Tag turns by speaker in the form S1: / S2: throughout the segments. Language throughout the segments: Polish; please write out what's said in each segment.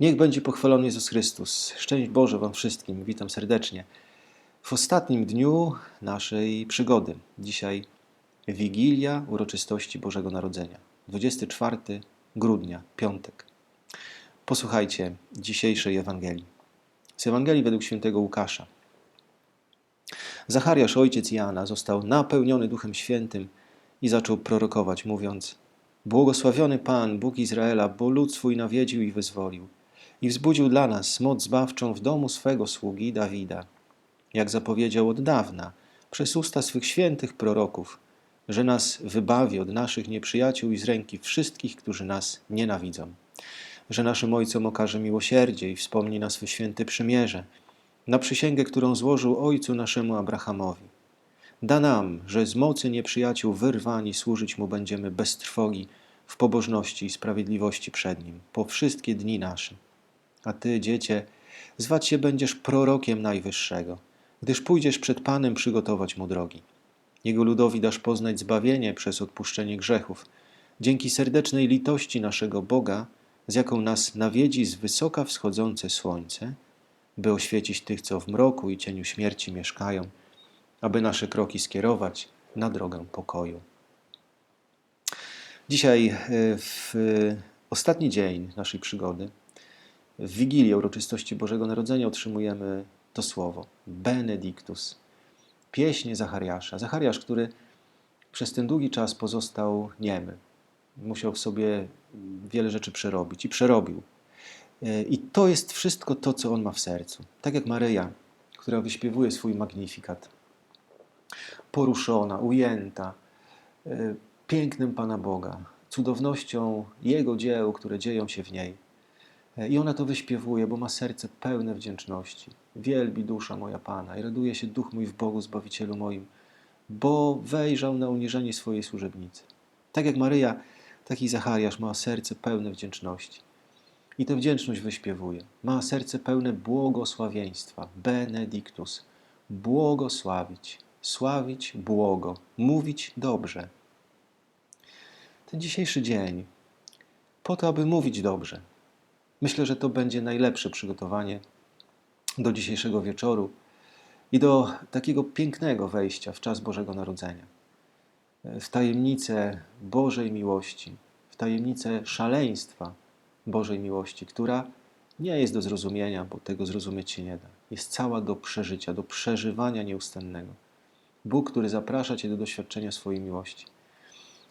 S1: Niech będzie pochwalony Jezus Chrystus. Szczęść Boże Wam wszystkim. Witam serdecznie. W ostatnim dniu naszej przygody. Dzisiaj Wigilia uroczystości Bożego Narodzenia. 24 grudnia, piątek. Posłuchajcie dzisiejszej Ewangelii. Z Ewangelii według świętego Łukasza. Zachariasz, ojciec Jana, został napełniony Duchem Świętym i zaczął prorokować, mówiąc: Błogosławiony Pan, Bóg Izraela, bo lud swój nawiedził i wyzwolił, i wzbudził dla nas moc zbawczą w domu swego sługi Dawida, jak zapowiedział od dawna przez usta swych świętych proroków, że nas wybawi od naszych nieprzyjaciół i z ręki wszystkich, którzy nas nienawidzą, że naszym ojcom okaże miłosierdzie i wspomni na swe święte przymierze, na przysięgę, którą złożył ojcu naszemu Abrahamowi. Da nam, że z mocy nieprzyjaciół wyrwani służyć mu będziemy bez trwogi, w pobożności i sprawiedliwości przed nim, po wszystkie dni nasze. A ty, dziecię, zwać się będziesz prorokiem Najwyższego, gdyż pójdziesz przed Panem przygotować mu drogi. Jego ludowi dasz poznać zbawienie przez odpuszczenie grzechów, dzięki serdecznej litości naszego Boga, z jaką nas nawiedzi z wysoka wschodzące słońce, by oświecić tych, co w mroku i cieniu śmierci mieszkają, aby nasze kroki skierować na drogę pokoju. Dzisiaj, e, w ostatni dzień naszej przygody, w Wigilię uroczystości Bożego Narodzenia otrzymujemy to słowo Benedictus, pieśń Zachariasza. Zachariasz, który przez ten długi czas pozostał niemy. Musiał w sobie wiele rzeczy przerobić i przerobił. E, I to jest wszystko to, co on ma w sercu. Tak jak Maryja, która wyśpiewuje swój magnifikat. Poruszona, ujęta e, pięknem Pana Boga, cudownością Jego dzieł, które dzieją się w niej. I ona to wyśpiewuje, bo ma serce pełne wdzięczności. Wielbi dusza moja Pana i raduje się duch mój w Bogu, Zbawicielu moim, bo wejrzał na uniżenie swojej służebnicy. Tak jak Maryja, taki Zachariasz ma serce pełne wdzięczności. I tę wdzięczność wyśpiewuje. Ma serce pełne błogosławieństwa. Benedictus. Błogosławić. Sławić błogo. Mówić dobrze. Ten dzisiejszy dzień po to, aby mówić dobrze. Myślę, że to będzie najlepsze przygotowanie do dzisiejszego wieczoru i do takiego pięknego wejścia w czas Bożego Narodzenia. W tajemnicę Bożej miłości, w tajemnicę szaleństwa Bożej miłości, która nie jest do zrozumienia, bo tego zrozumieć się nie da. Jest cała do przeżycia, do przeżywania nieustannego. Bóg, który zaprasza Cię do doświadczenia swojej miłości.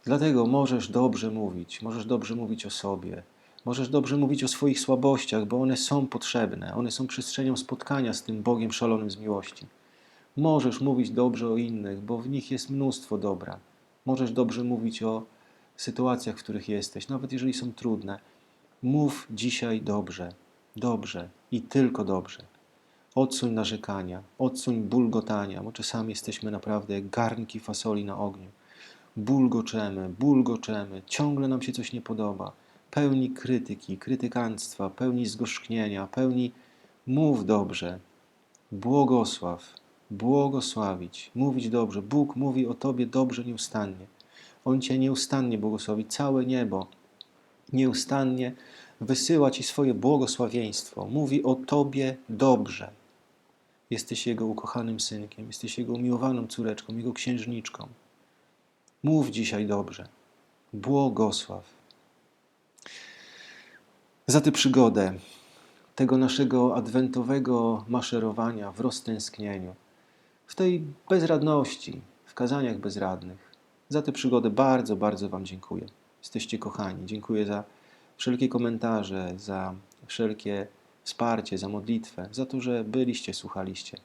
S1: Dlatego możesz dobrze mówić, możesz dobrze mówić o sobie, możesz dobrze mówić o swoich słabościach, bo one są potrzebne, one są przestrzenią spotkania z tym Bogiem szalonym z miłości. Możesz mówić dobrze o innych, bo w nich jest mnóstwo dobra. Możesz dobrze mówić o sytuacjach, w których jesteś, nawet jeżeli są trudne Mów dzisiaj dobrze, dobrze i tylko dobrze. Odsuń narzekania, odsuń bulgotania, bo czasami jesteśmy naprawdę jak garnki fasoli na ogniu. Bulgoczemy, bulgoczemy, ciągle nam się coś nie podoba. Pełni krytyki, krytykanstwa, pełni zgorzknienia, pełni mów dobrze, błogosław, błogosławić, mówić dobrze. Bóg mówi o Tobie dobrze nieustannie. On Cię nieustannie błogosławi, całe niebo nieustannie wysyła Ci swoje błogosławieństwo. Mówi o Tobie dobrze. Jesteś Jego ukochanym synkiem, jesteś Jego umiłowaną córeczką, Jego księżniczką. Mów dzisiaj dobrze. Błogosław. Za tę przygodę, tego naszego adwentowego maszerowania w roztęsknieniu, w tej bezradności, w kazaniach bezradnych, za tę przygodę bardzo, bardzo Wam dziękuję. Jesteście kochani. Dziękuję za wszelkie komentarze, za wszelkie wsparcie, za modlitwę, za to, że byliście, słuchaliście.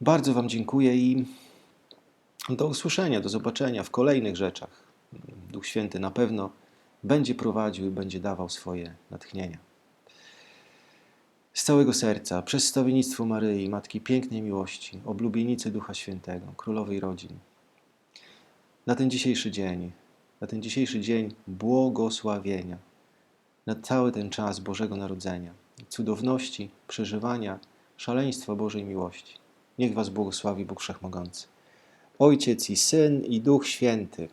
S1: Bardzo Wam dziękuję i do usłyszenia, do zobaczenia w kolejnych rzeczach. Duch Święty na pewno będzie prowadził i będzie dawał swoje natchnienia. Z całego serca, przez stawiennictwo Maryi, Matki Pięknej Miłości, oblubienicy Ducha Świętego, Królowej Rodzin, na ten dzisiejszy dzień na ten dzisiejszy dzień błogosławienia, na cały ten czas Bożego Narodzenia, cudowności, przeżywania, szaleństwa Bożej miłości. Niech Was błogosławi Bóg Wszechmogący. Ojciec i Syn i Duch Święty.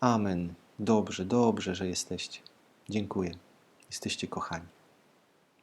S1: Amen. Dobrze, dobrze, że jesteście. Dziękuję. jesteście kochani.